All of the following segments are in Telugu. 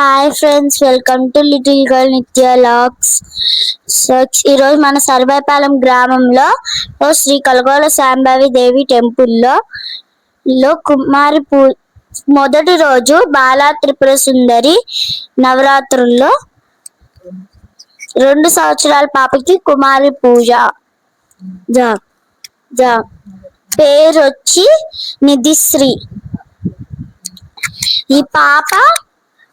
Hi friends welcome to little girl Nitya lakhs so ఈరోజు మన సర్వేపాలెం గ్రామంలో ఓ శ్రీ కలగోల శాంభవి దేవి టెంపుల్లో లో కుమారి పూ మొదటి రోజు బాలా త్రిపుర సుందరి నవరాత్రుల్లో రెండు సంవత్సరాల పాపకి కుమారి పూజ. జా జా. పేరు వచ్చి నిధిశ్రీ. ఈ పాప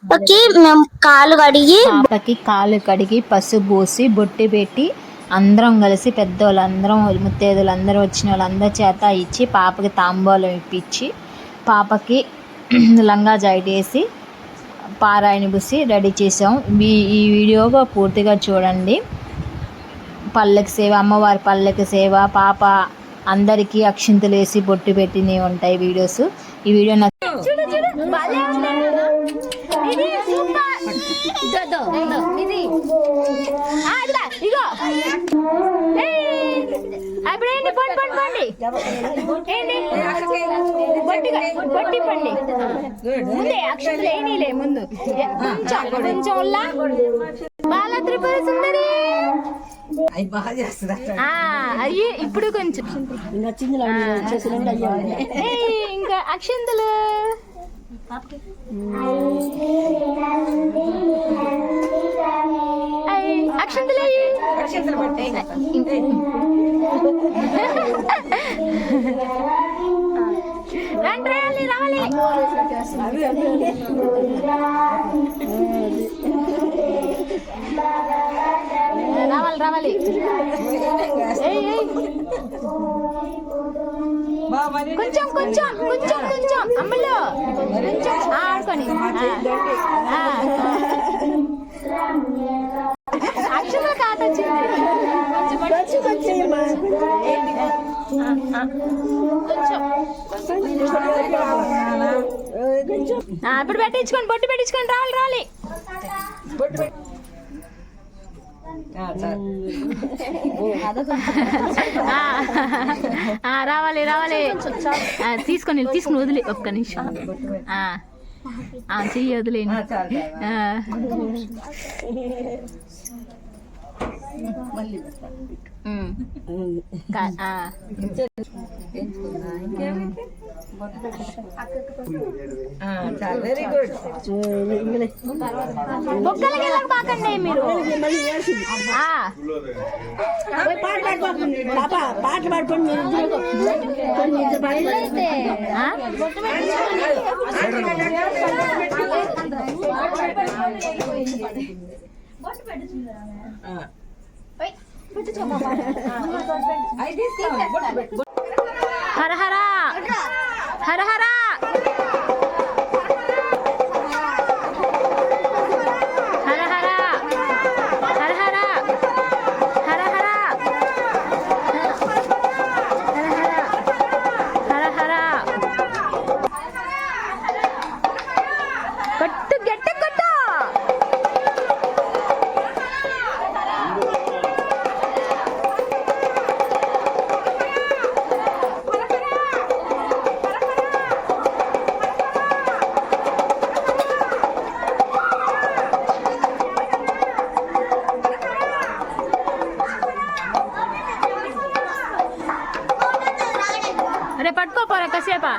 పాపకి మేము కాలు కడిగి పాపకి కాలు కడిగి పసుపు పూసి బొట్టి పెట్టి అందరం కలిసి పెద్దోళ్ళందరం ముత్తేదులు అందరూ వచ్చిన వాళ్ళందరి చేత ఇచ్చి పాపకి తాంబూలం ఇప్పించి పాపకి లంగా జాయిట్ వేసి పారాయణ పూసి రెడీ చేసాం. మీ ఈ వీడియో పూర్తిగా చూడండి. పల్లెకి సేవ అమ్మవారి పల్లెకి సేవ పాప అందరికీ అక్షింతలు వేసి బొట్టు పెట్టినవి ఉంటాయి వీడియోస్. ఈ వీడియో నాకు అప్పుడు ఏంటి పండి పండి పండి. ఏంటి? బొట్టిగా బొట్టి పండి. ముందే అక్షరాలు ఏనీలే ముందు. కొంచెం కొంచెం బాల త్రిపుర సుందరి. అయ్యి ఇప్పుడు కొంచెం. ఇంకా అక్షంతలు రండి రావాలి రావాలి. రావాలి రావాలి. కొంచెం కొంచెం కొంచెం కొంచెం. అమ్మలో. కొంచెం. ఆడుకొని అక్షర కాత ఇప్పుడు పెట్టించుకోండి బొట్టు పెట్టించుకోండి. రావాలి రాలి రావాలి రావాలి. తీసుకొని తీసుకుని వదిలే ఒక్క నిమిషం. చెయ్యి వదిలేండి ఆ. వెరీ గుడ్ బొక్కలకి వెళ్ళక బాకండి మీరు పాటలు పాడుకోండి పాటలు హర హర హర హర హర రేపు పట్టుకోపోరా కాసేపా